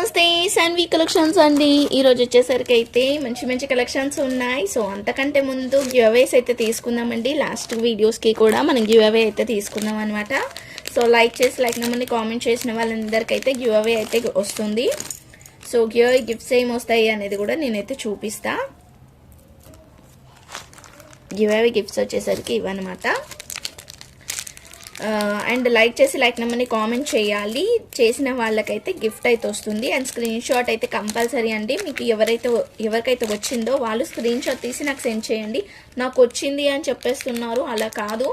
నమస్తే సాన్వి కలెక్షన్స్ అండి. ఈరోజు వచ్చేసరికి అయితే మంచి మంచి కలెక్షన్స్ ఉన్నాయి. సో అంతకంటే ముందు గివ్ అవేస్ అయితే తీసుకుందామండి. లాస్ట్ వీడియోస్కి కూడా మనం గివ్ అవే అయితే తీసుకుందాం అనమాట సో లైక్ చేసి లైక్ నెంబర్ని కామెంట్ చేసిన వాళ్ళందరికీ అయితే గివ్ అవే అయితే వస్తుంది. సో గివ్ అవే గిఫ్ట్స్ ఏం వస్తాయి అనేది కూడా నేనైతే చూపిస్తా. గివ్ అవే గిఫ్ట్స్ వచ్చేసరికి ఇవన్నమాట. అండ్ లైక్ చేసి లైక్ నెంబర్ని కామెంట్ చేయాలి. చేసిన వాళ్ళకైతే గిఫ్ట్ అయితే వస్తుంది. అండ్ స్క్రీన్ షాట్ అయితే కంపల్సరీ అండి. మీకు ఎవరైతే ఎవరికైతే వచ్చిందో వాళ్ళు స్క్రీన్ షాట్ తీసి నాకు సెండ్ చేయండి. నాకు వచ్చింది అని చెప్పేస్తున్నారు. అలా కాదు.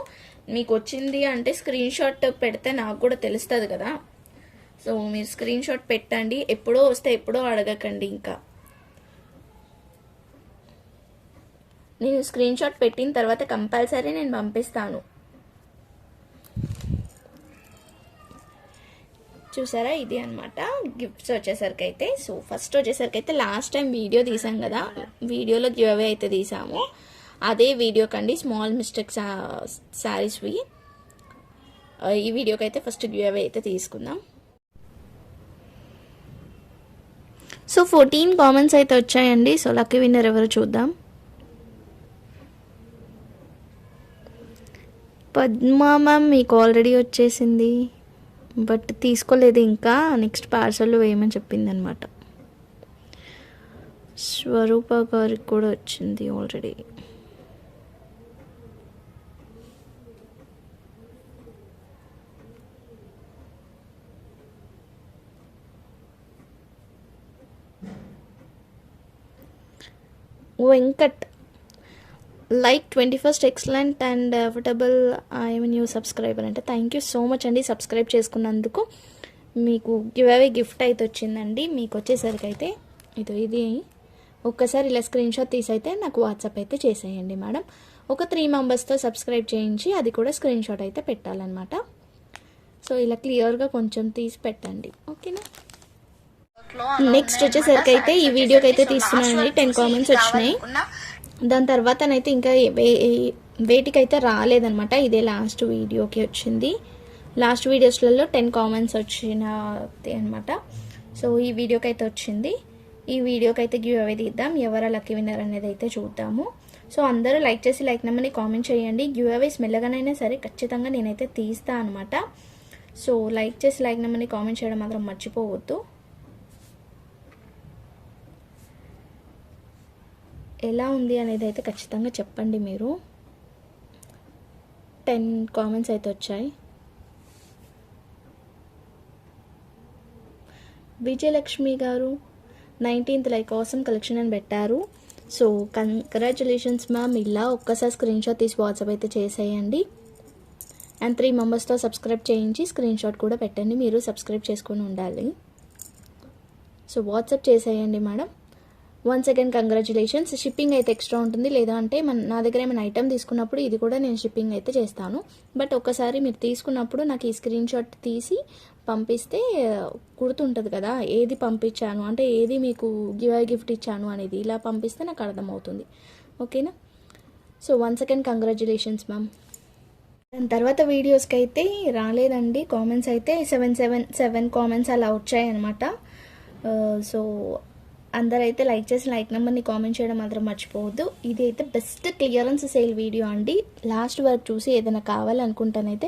మీకు వచ్చింది అంటే స్క్రీన్ షాట్ పెడితే నాకు కూడా తెలుస్తుంది కదా. సో మీరు స్క్రీన్ షాట్ పెట్టండి. ఎప్పుడో వస్తే ఎప్పుడో అడగకండి ఇంకా. నేను స్క్రీన్ షాట్ పెట్టిన తర్వాత కంపల్సరీ నేను పంపిస్తాను. చూసారా? ఇది అనమాట గిఫ్ట్స్ వచ్చేసరికి అయితే సో ఫస్ట్ వచ్చేసరికి అయితే లాస్ట్ టైం వీడియో తీసాం కదా. వీడియోలో గివ్ అవే అయితే తీసాము. అదే వీడియో కండి స్మాల్ మిస్టేక్ శారీస్వి ఈ వీడియోకి అయితే ఫస్ట్ గివ్ అవే అయితే తీసుకుందాం. సో ఫోర్టీన్ కామెంట్స్ అయితే వచ్చాయండి. సో లక్కీ విన్నర్ ఎవరు చూద్దాం. పద్మా మ్యామ్ మీకు ఆల్రెడీ వచ్చేసింది. బట్ తీసుకోలేదు ఇంకా. నెక్స్ట్ పార్సల్లో వేయమని చెప్పింది అనమాట స్వరూప గారికి కూడా వచ్చింది already Venkat. Like twenty first excellent and affordable I mean you subscriber అంటే థ్యాంక్ యూ సో మచ్ అండి సబ్స్క్రైబ్ చేసుకున్నందుకు. మీకు గివ్ అవే గిఫ్ట్ అయితే వచ్చిందండి. మీకు వచ్చేసరికి అయితే ఇది ఇది. ఒక్కసారి ఇలా స్క్రీన్ షాట్ తీసి అయితే నాకు వాట్సాప్ అయితే చేసేయండి మేడం. ఒక త్రీ మెంబర్స్తో సబ్స్క్రైబ్ చేయించి అది కూడా స్క్రీన్ షాట్ అయితే పెట్టాలన్నమాట. సో ఇలా క్లియర్గా కొంచెం తీసి పెట్టండి. ఓకేనా నెక్స్ట్ వచ్చేసరికి అయితే ఈ వీడియోకి అయితే తీస్తున్నానండి టెన్ కామెంట్స్ వచ్చినాయి. దాని తర్వాతనైతే ఇంకా వే- రాలేదనమాట ఇదే లాస్ట్ వీడియోకి వచ్చింది. లాస్ట్ వీడియోస్లలో టెన్ కామెంట్స్ వచ్చినది అనమాట సో ఈ వీడియోకి అయితే వచ్చింది. ఈ వీడియోకి అయితే గివ్ అవే తీద్దాం. ఎవరు లక్కీ విన్నర్ అనేది అయితే చూద్దాము. సో అందరూ లైక్ చేసి లైక్ నెంబర్ని కామెంట్ చేయండి. గివ్ అవేస్ మెల్లగానైనా సరే ఖచ్చితంగా నేనైతే తీస్తా అనమాట సో లైక్ చేసి లైక్ నెంబర్ని కామెంట్ చేయడం మాత్రం మర్చిపోవద్దు. ఎలా ఉంది అనేది అయితే ఖచ్చితంగా చెప్పండి మీరు. టెన్ కామెంట్స్ అయితే వచ్చాయి. విజయలక్ష్మి గారు నైన్టీన్త్ లైక్ కోసం కలెక్షన్ అని పెట్టారు. సో కంగ్రాచులేషన్స్ మ్యామ్ ఇలా ఒక్కసారి స్క్రీన్ షాట్ తీసి వాట్సాప్ అయితే చేసేయండి. అండ్ త్రీ మెంబర్స్తో సబ్స్క్రైబ్ చేయించి స్క్రీన్ షాట్ కూడా పెట్టండి. మీరు సబ్స్క్రైబ్ చేసుకొని ఉండాలి. సో వాట్సాప్ చేసేయండి madam once again congratulations shipping అయితే ఎక్స్ట్రా ఉంటుంది. లేదా అంటే మన నా దగ్గర ఏమైనా ఐటమ్ తీసుకున్నప్పుడు ఇది కూడా నేను షిప్పింగ్ అయితే చేస్తాను. బట్ ఒకసారి మీరు తీసుకున్నప్పుడు నాకు ఈ స్క్రీన్ షాట్ తీసి పంపిస్తే గుర్తుంటుంది కదా ఏది పంపించాను? అంటే ఏది మీకు గివ్ గిఫ్ట్ ఇచ్చాను అనేది ఇలా పంపిస్తే నాకు అర్థమవుతుంది. ఓకేనా so once again congratulations ma'am దాని తర్వాత వీడియోస్కి అయితే రాలేదండి. కామెంట్స్ అయితే సెవెన్ సెవెన్ సెవెన్ కామెంట్స్ అలా వచ్చాయన్నమాట. Uh, సో అందరైతే లైక్ చేసి లైక్ నెంబర్ని కామెంట్ చేయడం మాత్రం మర్చిపోవద్దు. ఇది అయితే బెస్ట్ క్లియరెన్స్ సేల్ వీడియో అండి. లాస్ట్ వరకు చూసి ఏదైనా కావాలనుకుంటానైతే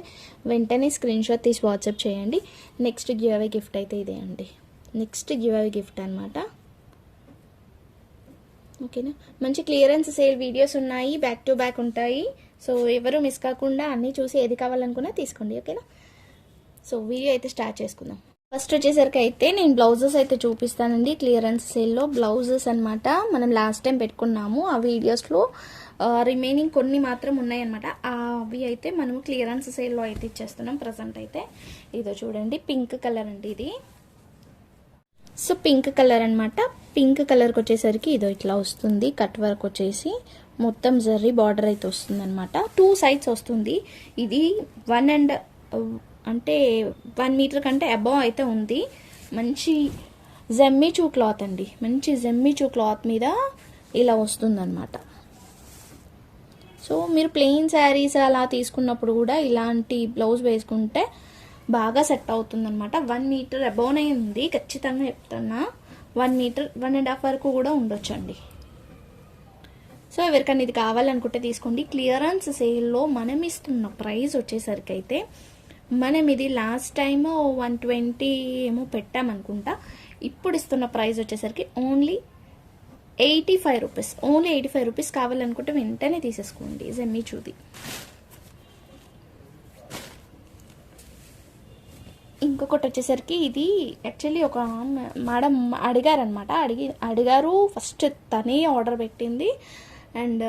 వెంటనే స్క్రీన్ షాట్ తీసి వాట్సాప్ చేయండి. నెక్స్ట్ గివ్ అవే గిఫ్ట్ అయితే ఇదే అండి. నెక్స్ట్ గివ్ అవే గిఫ్ట్ అనమాట ఓకేనా మంచి క్లియరెన్స్ సేల్ వీడియోస్ ఉన్నాయి. బ్యాక్ టు బ్యాక్ ఉంటాయి. సో ఎవరు మిస్ కాకుండా అన్నీ చూసి ఏది కావాలనుకున్నా తీసుకోండి. ఓకేనా సో వీడియో అయితే స్టార్ట్ చేసుకుందాం. ఫస్ట్ వచ్చేసరికి అయితే నేను బ్లౌజెస్ అయితే చూపిస్తానండి. క్లియరెన్స్ సేల్లో బ్లౌజెస్ అన్నమాట మనం లాస్ట్ టైం పెట్టుకున్నాము. ఆ వీడియోస్లో రిమైనింగ్ కొన్ని మాత్రం ఉన్నాయన్నమాట. అవి అయితే మనం క్లియరెన్స్ సేల్లో అయితే ఇచ్చేస్తున్నాం. ప్రజెంట్ అయితే ఇదో చూడండి. పింక్ కలర్ అండి ఇది. సో పింక్ కలర్ అనమాట పింక్ కలర్కి వచ్చేసరికి ఇదో ఇట్లా వస్తుంది. కట్ వర్క్ వచ్చేసి మొత్తం జర్రీ బార్డర్ అయితే వస్తుంది అనమాట టూ సైడ్స్ వస్తుంది. ఇది వన్ అండ్ అంటే వన్ మీటర్ కంటే అబవ్ అయితే ఉంది. మంచి జమ్మిచూ క్లాత్ అండి. మంచి జమ్మిచూ క్లాత్ మీద ఇలా వస్తుందన్నమాట. సో మీరు ప్లెయిన్ శారీస్ అలా తీసుకున్నప్పుడు కూడా ఇలాంటి బ్లౌజ్ వేసుకుంటే బాగా సెట్ అవుతుందన్నమాట. వన్ మీటర్ అబౌనే ఉంది. ఖచ్చితంగా చెప్తున్నా. One metre one and half వరకు కూడా ఉండొచ్చండి. సో ఎవరికైనా ఇది కావాలనుకుంటే తీసుకోండి. క్లియరెన్స్ సేల్లో మనం ఇస్తున్న ప్రైస్ వచ్చేసరికి అయితే మనం ఇది లాస్ట్ టైం వన్ ట్వంటీ ఏమో పెట్టామనుకుంటా ఇప్పుడు ఇస్తున్న ప్రైస్ వచ్చేసరికి only eighty five rupees only eighty five rupees కావాలనుకుంటే వెంటనే తీసేసుకోండి. జమ్మి చూది ఇంకొకటి వచ్చేసరికి ఇది యాక్చువల్లీ ఒక మేడం అడిగారనమాట అడిగి అడిగారు. ఫస్ట్ తనే ఆర్డర్ పెట్టింది. అండ్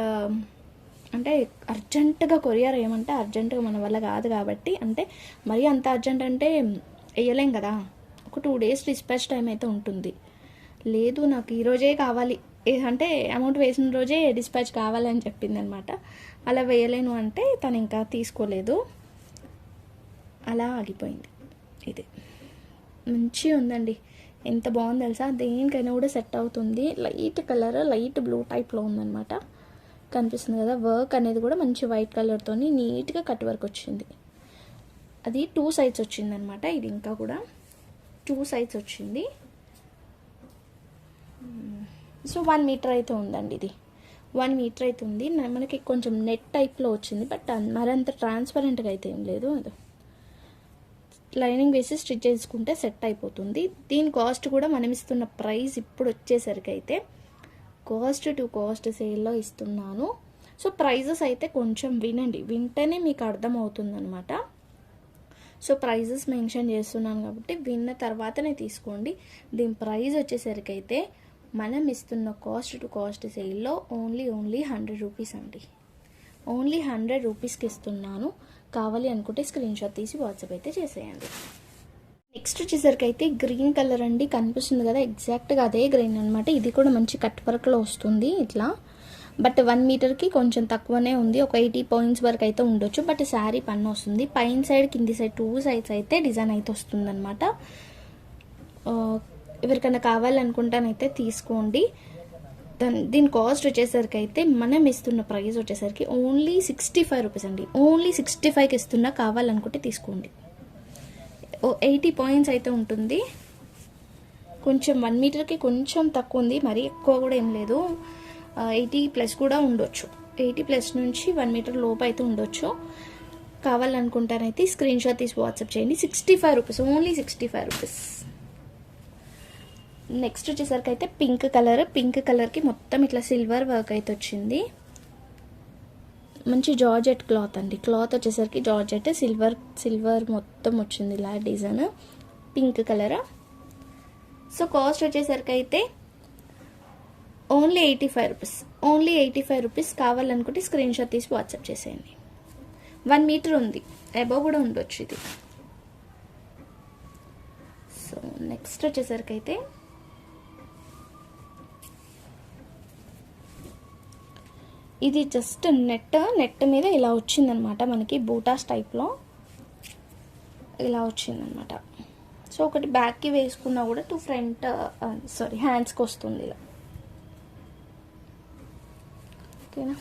అంటే అర్జెంటుగా కొరియర్ ఏమంటే అర్జెంటుగా మన వల్ల కాదు కాబట్టి అంటే మరీ అంత అర్జెంట్ అంటే వేయలేం కదా. ఒక టూ డేస్ డిస్పాచ్ టైం అయితే ఉంటుంది. లేదు నాకు ఈరోజే కావాలి. ఏ- అంటే అమౌంట్ వేసిన రోజే డిస్పాచ్ కావాలని చెప్పింది అనమాట అలా వేయలేను అంటే తను ఇంకా తీసుకోలేదు. అలా ఆగిపోయింది. ఇది. మంచిగా ఉందండి. ఎంత బాగుంది తెలుసా? దేనికైనా కూడా సెట్ అవుతుంది. లైట్ కలర్ లైట్ బ్లూ టైప్లో ఉందన్నమాట కనిపిస్తుంది కదా వర్క్ అనేది కూడా మంచి వైట్ కలర్తో నీట్గా కట్ వర్క్ వచ్చింది. అది టూ సైడ్స్ వచ్చింది అనమాట ఇది ఇంకా కూడా టూ సైడ్స్ వచ్చింది. సో వన్ మీటర్ అయితే ఉందండి ఇది. వన్ మీటర్ అయితే ఉంది. మనకి కొంచెం నెట్ టైప్లో వచ్చింది బట్ మరంత ట్రాన్స్పరెంట్గా అయితే ఏం లేదు అది. లైనింగ్ వేసి స్టిచ్ చేసుకుంటే సెట్ అయిపోతుంది. దీని కాస్ట్ కూడా మనం ఇస్తున్న ప్రైస్ ఇప్పుడు వచ్చేసరికి అయితే కాస్ట్ టు కాస్ట్ సేల్లో ఇస్తున్నాను. సో ప్రైజెస్ అయితే కొంచెం వినండి. వింటేనే మీకు అర్థమవుతుందనమాట సో ప్రైజెస్ మెన్షన్ చేస్తున్నాను కాబట్టి విన్న తర్వాతనే తీసుకోండి. దీని ప్రైస్ వచ్చేసరికి అయితే మనం ఇస్తున్న కాస్ట్ టు కాస్ట్ సేల్లో ఓన్లీ ఓన్లీ హండ్రెడ్ రూపీస్ అండి. ఓన్లీ హండ్రెడ్ రూపీస్కి ఇస్తున్నాను. కావాలి అనుకుంటే స్క్రీన్షాట్ తీసి వాట్సాప్ అయితే చేసేయండి. నెక్స్ట్ వచ్చేసరికి అయితే గ్రీన్ కలర్ అండి. కనిపిస్తుంది కదా ఎగ్జాక్ట్గా అదే గ్రీన్ అనమాట ఇది కూడా మంచి కట్ వర్క్లో వస్తుంది ఇట్లా. బట్ వన్ మీటర్కి కొంచెం తక్కువనే ఉంది. ఒక ఎయిటీ పాయింట్స్ వరకు అయితే ఉండొచ్చు. బట్ శారీ పన్ను వస్తుంది. పైన సైడ్ కింది సైడ్ టూ సైడ్స్ అయితే డిజైన్ అయితే వస్తుందన్నమాట. ఎవరికైనా కావాలనుకుంటానైతే తీసుకోండి. దాని దీని కాస్ట్ వచ్చేసరికి అయితే మనం ఇస్తున్న ప్రైస్ వచ్చేసరికి ఓన్లీ సిక్స్టీ ఫైవ్ రూపీస్ అండి. ఓన్లీ సిక్స్టీ ఫైవ్కి ఇస్తున్నా కావాలనుకుంటే తీసుకోండి. ఓ ఎయిటీ పాయింట్స్ అయితే ఉంటుంది. కొంచెం వన్ మీటర్కి కొంచెం తక్కువ ఉంది మరీ ఎక్కువ కూడా ఏం లేదు. ఎయిటీ ప్లస్ కూడా ఉండొచ్చు. ఎయిటీ ప్లస్ నుంచి వన్ మీటర్ లోపు అయితే ఉండొచ్చు. కావాలనుకుంటానైతే స్క్రీన్ షాట్ తీసి వాట్సాప్ చేయండి. Sixty five rupees only sixty five rupees. Next వచ్చేసరికి అయితే పింక్ కలర్. పింక్ కలర్కి మొత్తం ఇట్లా సిల్వర్ వర్క్ అయితే వచ్చింది. మంచి జార్జెట్ క్లాత్ అండి. క్లాత్ వచ్చేసరికి జార్జెట్ సిల్వర్ సిల్వర్ మొత్తం వచ్చింది ఇలా design. Pink colour? So cost వచ్చేసరికి అయితే only eighty five rupees. Only eighty five rupees కావాలనుకుంటే స్క్రీన్ షాట్ తీసి వాట్సాప్ చేసేయండి. వన్ మీటర్ ఉంది. అబవ్ కూడా ఉండొచ్చు ఇది. సో నెక్స్ట్ వచ్చేసరికి అయితే ఇది జస్ట్ నెట్ నెట్ మీద ఇలా వచ్చిందనమాట మనకి బూటాస్ టైప్లో ఇలా వచ్చిందనమాట. సో ఒకటి బ్యాక్కి వేసుకున్నా కూడా టూ ఫ్రంట్ సారీ హ్యాండ్స్కి వస్తుంది ఇలా. ఓకేనా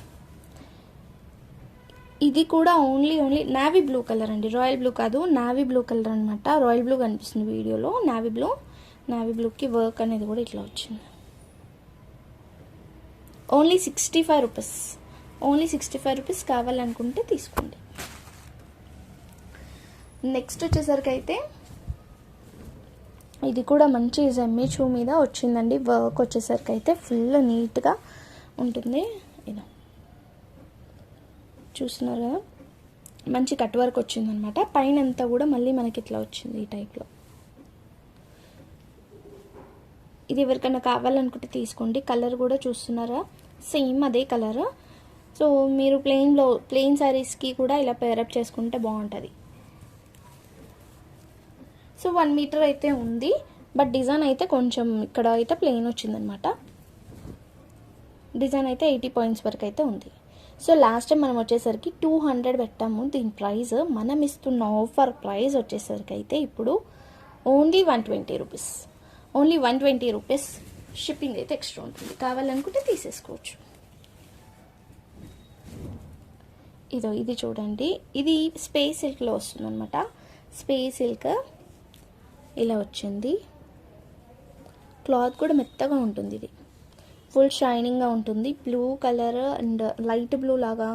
ఇది కూడా only only navy blue colour అండి. రాయల్ బ్లూ కాదు నావీ బ్లూ కలర్ అనమాట రాయల్ బ్లూ కనిపిస్తుంది వీడియోలో. నావీ బ్లూ నావీ బ్లూకి వర్క్ అనేది కూడా ఇట్లా వచ్చింది. Only sixty five rupees only sixty five rupees కావాలనుకుంటే తీసుకోండి. నెక్స్ట్ వచ్చేసరికి అయితే ఇది కూడా మంచి జమ్మిచూ మీద వచ్చిందండి. వర్క్ వచ్చేసరికి అయితే ఫుల్ నీట్గా ఉంటుంది. ఇలా చూస్తున్నారు కదా? మంచి కట్ వర్క్ వచ్చిందనమాట. పైన అంతా కూడా మళ్ళీ మనకి ఇట్లా వచ్చింది ఈ టైప్లో. ఇది ఎవరికైనా కావాలనుకుంటే తీసుకోండి. కలర్ కూడా చూస్తున్నారా? సేమ్ అదే కలర్. సో మీరు ప్లెయిన్లో ప్లెయిన్ శారీస్కి కూడా ఇలా పేరప్ చేసుకుంటే బాగుంటుంది. సో వన్ మీటర్ అయితే ఉంది. బట్ డిజైన్ అయితే కొంచెం ఇక్కడ అయితే ప్లెయిన్ వచ్చిందనమాట డిజైన్ అయితే ఎయిటీ పాయింట్స్ వరకు అయితే ఉంది. సో లాస్ట్ టైం మనం వచ్చేసరికి టూ హండ్రెడ్ పెట్టాము. దీని ప్రైస్ మనం ఇస్తున్న ఆఫర్ ప్రైస్ వచ్చేసరికి అయితే ఇప్పుడు only one twenty rupees only one twenty rupees shipping అయితే ఎక్స్ట్రా ఉంటుంది. కావాలనుకుంటే తీసేసుకోవచ్చు. ఇదో ఇది చూడండి. ఇది స్పేస్ సిల్క్లో వస్తుందన్నమాట. స్పేస్ సిల్క్ ఇలా వచ్చింది. క్లాత్ కూడా మెత్తగా ఉంటుంది ఇది. ఫుల్ షైనింగ్గా ఉంటుంది. Blue colour and light blue లాగా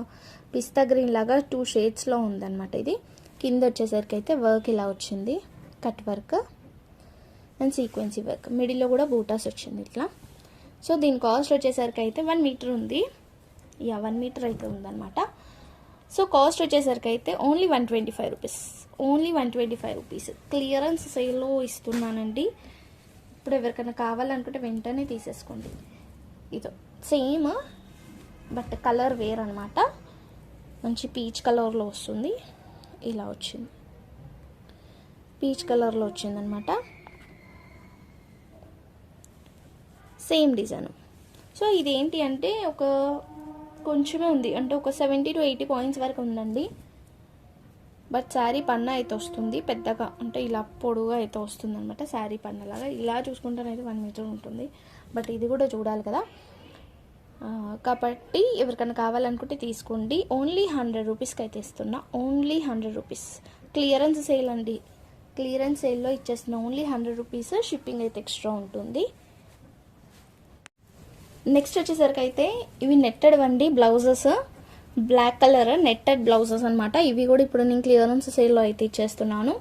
పిస్తా గ్రీన్ లాగా టూ షేడ్స్లో ఉందన్నమాట ఇది. కింద వచ్చేసరికి అయితే వర్క్ ఇలా వచ్చింది. Cut work and sequence work. మిడిల్లో కూడా బూటాస్ వచ్చింది ఇట్లా. సో దీని కాస్ట్ వచ్చేసరికి అయితే వన్ మీటర్ ఉంది. యా వన్ మీటర్ అయితే ఉందన్నమాట. సో కాస్ట్ వచ్చేసరికి అయితే only one twenty five rupees. Only one twenty five rupees. Clearance సేల్లో ఇస్తున్నానండి. ఇప్పుడు ఎవరికైనా కావాలనుకుంటే వెంటనే తీసేసుకోండి. ఇదో సేమ్ బట్ కలర్ వేర్ అనమాట మంచి పీచ్ కలర్లో వస్తుంది. ఇలా వచ్చింది. పీచ్ కలర్లో వచ్చిందనమాట సేమ్ డిజైన్. సో ఇదేంటి అంటే ఒక కొంచెమే ఉంది. అంటే ఒక సెవెంటీ టు ఎయిటీ పాయింట్స్ వరకు ఉందండి. బట్ శారీ పన్న అయితే వస్తుంది పెద్దగా. అంటే ఇలా పొడుగా అయితే వస్తుంది అనమాట శారీ పన్నలాగా. ఇలా చూసుకుంటానైతే వన్ మీటర్ ఉంటుంది. బట్ ఇది కూడా చూడాలి కదా. కాబట్టి ఎవరికైనా కావాలనుకుంటే తీసుకోండి. ఓన్లీ హండ్రెడ్ రూపీస్కి అయితే ఇస్తున్నా. Only hundred rupees clearance sale అండి. క్లియరెన్స్ సేల్లో ఇచ్చేస్తున్న ఓన్లీ హండ్రెడ్ రూపీస్ షిప్పింగ్ అయితే ఎక్స్ట్రా ఉంటుంది. నెక్స్ట్ వచ్చేసరికి అయితే ఇవి నెట్టెడ్ వండి blouses. Black colour netted blouses అనమాట ఇవి కూడా ఇప్పుడు నేను క్లియరెన్స్ సేల్లో అయితే ఇచ్చేస్తున్నాను.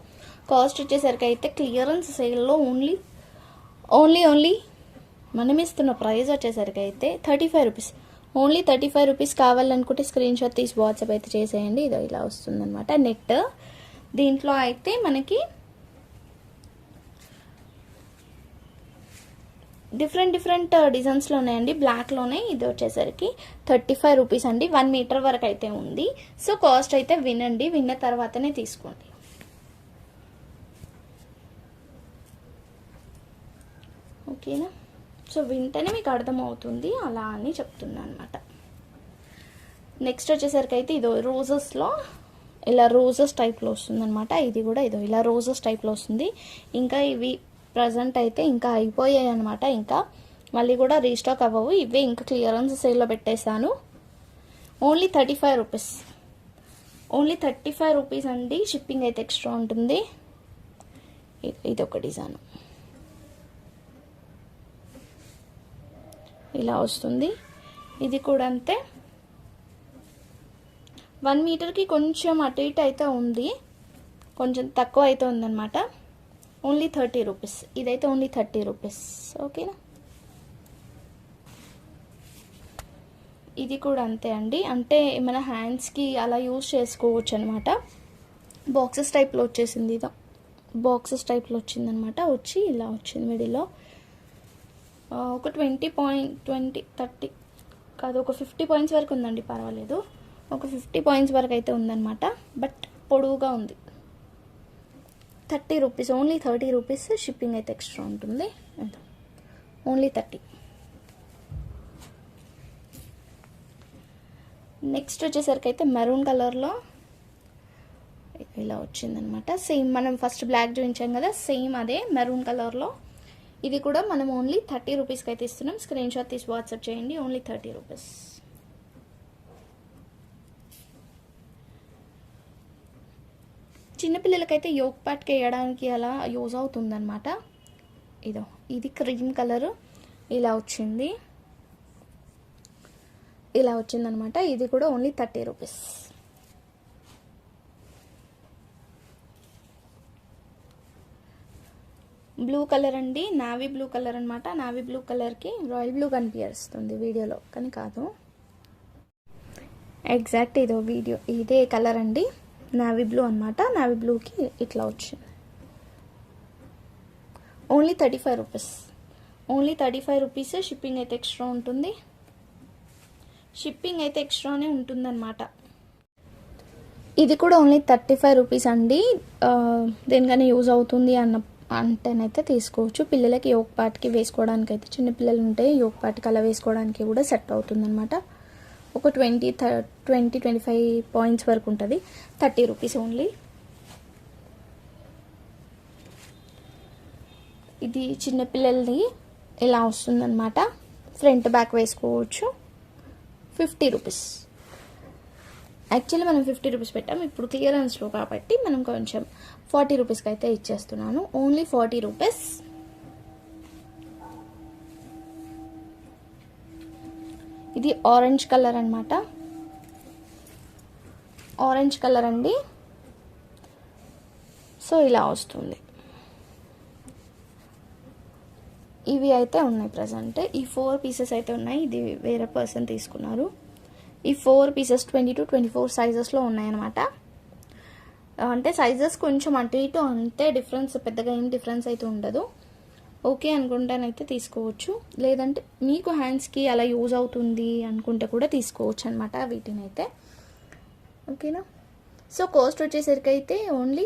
కాస్ట్ వచ్చేసరికి అయితే క్లియరెన్స్ సేల్లో ఓన్లీ ఓన్లీ ఓన్లీ మనం ఇస్తున్న ప్రైస్ వచ్చేసరికి అయితే thirty five rupees only thirty five rupees కావాలనుకుంటే స్క్రీన్ షాట్ తీసి వాట్సాప్ అయితే చేసేయండి. ఇదో ఇలా వస్తుందన్నమాట. నెట్ దీంట్లో అయితే మనకి డిఫరెంట్ డిఫరెంట్ డిజైన్స్లో ఉన్నాయండి. బ్లాక్లోనే ఇది వచ్చేసరికి థర్టీ ఫైవ్ రూపీస్ అండి. వన్ మీటర్ వరకు అయితే ఉంది. సో కాస్ట్ అయితే వినండి. విన్న తర్వాతనే తీసుకోండి. ఓకేనా? సో వింటేనే మీకు అర్థమవుతుంది. అలా అని చెప్తున్నా అనమాట నెక్స్ట్ వచ్చేసరికి అయితే ఇదో రోజెస్లో ఇలా రోజెస్ టైప్లో వస్తుంది అనమాట ఇది కూడా ఇదో ఇలా రోజెస్ టైప్లో వస్తుంది. ఇంకా ఇవి ప్రజెంట్ అయితే ఇంకా అయిపోయాయి అనమాట ఇంకా మళ్ళీ కూడా రీస్టాక్ అవ్వవు. ఇవే ఇంకా క్లియరెన్స్ సేల్లో పెట్టేశాను. Only thirty five rupees. Only thirty five rupees అండి. షిప్పింగ్ అయితే ఎక్స్ట్రా ఉంటుంది. ఇది ఒక డిజైన్. ఇలా వస్తుంది. ఇది కూడా అంతే. వన్ మీటర్కి కొంచెం అటు ఇటు అయితే ఉంది. కొంచెం తక్కువ అయితే ఉందన్నమాట. ఓన్లీ థర్టీ రూపీస్ ఇదైతే ఓన్లీ థర్టీ రూపీస్ ఓకేనా ఇది కూడా అంతే అండి. అంటే మన హ్యాండ్స్కి అలా యూస్ చేసుకోవచ్చు అనమాట బాక్సెస్ టైప్లో వచ్చేసింది ఇదో. బాక్సెస్ టైప్లో వచ్చిందనమాట వచ్చి ఇలా వచ్చింది మిడిల్లో ఒక ట్వంటీ పాయింట్ ట్వంటీ థర్టీ కాదు ఒక ఫిఫ్టీ పాయింట్స్ వరకు ఉందండి పర్వాలేదు. ఒక ఫిఫ్టీ పాయింట్స్ వరకు అయితే ఉందన్నమాట. బట్ పొడవుగా ఉంది. Thirty rupees only thirty rupees shipping అయితే ఎక్స్ట్రా ఉంటుంది. ఎంత? Only thirty. నెక్స్ట్ వచ్చేసరికి అయితే మెరూన్ కలర్లో ఇలా వచ్చిందనమాట. సేమ్ మనం ఫస్ట్ బ్లాక్ చూపించాం కదా సేమ్ అదే మెరూన్ కలర్లో. ఇది కూడా మనం ఓన్లీ థర్టీ రూపీస్కి అయితే ఇస్తున్నాం. స్క్రీన్ షాట్ తీసి వాట్సాప్ చేయండి. Only thirty rupees. చిన్నపిల్లలకైతే యోగ్ ప్యాట్కి వేయడానికి అలా యూజ్ అవుతుందన్నమాట. ఇదో ఇది క్రీమ్ కలర్. ఇలా వచ్చింది. ఇలా వచ్చిందనమాట ఇది కూడా only thirty rupees. Blue colour అండి. నావీ బ్లూ కలర్ అనమాట నావీ బ్లూ కలర్కి రాయల్ బ్లూ కనిపిస్తుంది వీడియోలో కానీ కాదు. ఎగ్జాక్ట్ ఇదో వీడియో ఇదే కలర్ అండి. నావీ బ్లూ అనమాట నావీ బ్లూకి ఇట్లా వచ్చింది. Only thirty five rupees only thirty five rupees shipping అయితే ఎక్స్ట్రా ఉంటుంది. షిప్పింగ్ అయితే ఎక్స్ట్రానే ఉంటుందన్నమాట. ఇది కూడా ఓన్లీ థర్టీ ఫైవ్ రూపీస్ అండి దేనికైనా యూజ్ అవుతుంది అన్న అంటేనైతే తీసుకోవచ్చు. పిల్లలకి యోగ్ పాట్కి వేసుకోవడానికి అయితే చిన్న పిల్లలు ఉంటే యోగ్ అలా వేసుకోవడానికి కూడా సెట్ అవుతుంది అనమాట ఒక twenty twenty twenty five points వరకు ఉంటుంది. Thirty rupees only. ఇది చిన్నపిల్లలది ఇలా వస్తుందన్నమాట. ఫ్రంట్ బ్యాక్ వేసుకోవచ్చు. Fifty rupees. యాక్చువల్లీ మనం ఫిఫ్టీ రూపీస్ పెట్టాం. ఇప్పుడు క్లియరెన్స్లో కాబట్టి మనం కొంచెం ఫార్టీ రూపీస్కి అయితే ఇచ్చేస్తున్నాను. Only forty rupees. ఇది ఆరెంజ్ కలర్ అనమాట ఆరెంజ్ కలర్ అండి. సో ఇలా వస్తుంది. ఇవి అయితే ఉన్నాయి ప్రజెంట్ ఈ ఫోర్ పీసెస్ అయితే ఉన్నాయి. ఇది వేరే పర్సన్ తీసుకున్నారు. ఈ four pieces twenty two twenty four సైజెస్లో ఉన్నాయన్నమాట అంటే సైజెస్ కొంచెం అటు ఇటు అంతే డిఫరెన్స్ పెద్దగా ఏం డిఫరెన్స్ అయితే ఉండదు. ఓకే అనుకుంటానైతే తీసుకోవచ్చు. లేదంటే మీకు హ్యాండ్స్కి అలా యూజ్ అవుతుంది అనుకుంటే కూడా తీసుకోవచ్చు అనమాట వీటిని అయితే ఓకేనా? సో కాస్ట్ వచ్చేసరికి అయితే ఓన్లీ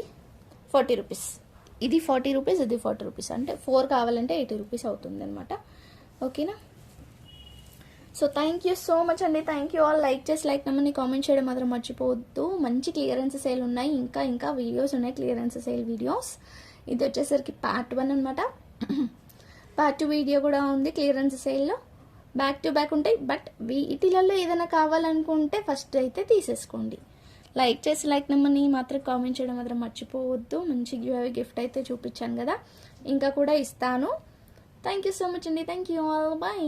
ఫార్టీ రూపీస్ ఇది ఫార్టీ రూపీస్ ఇది ఫార్టీ రూపీస్ అంటే ఫోర్ కావాలంటే ఎయిటీ రూపీస్ అవుతుంది అనమాట ఓకేనా? So thank you so much అండి. థ్యాంక్ యూ ఆల్ లైక్ చేసి లైక్ నమ్మని కామెంట్ చేయడం మాత్రం మర్చిపోవద్దు. మంచి క్లియరెన్స్ సేల్ ఉన్నాయి. ఇంకా ఇంకా వీడియోస్ ఉన్నాయి. క్లియరెన్స్ సేల్ వీడియోస్ ఇది వచ్చేసరికి పార్ట్ వన్ అనమాట పార్ట్ టూ వీడియో కూడా ఉంది క్లియరెన్స్ సేల్లో. బ్యాక్ టు బ్యాక్ ఉంటాయి బట్ వీటిలలో ఏదైనా కావాలనుకుంటే ఫస్ట్ అయితే తీసేసుకోండి. లైక్ చేసి లైక్ నెంబర్ని మాత్రం కామెంట్ చేయడం మాత్రం మర్చిపోవద్దు. మంచి గివ్ గిఫ్ట్ అయితే చూపించాను కదా. ఇంకా కూడా ఇస్తాను. థ్యాంక్ యూ సో మచ్ అండి. Thank you all bye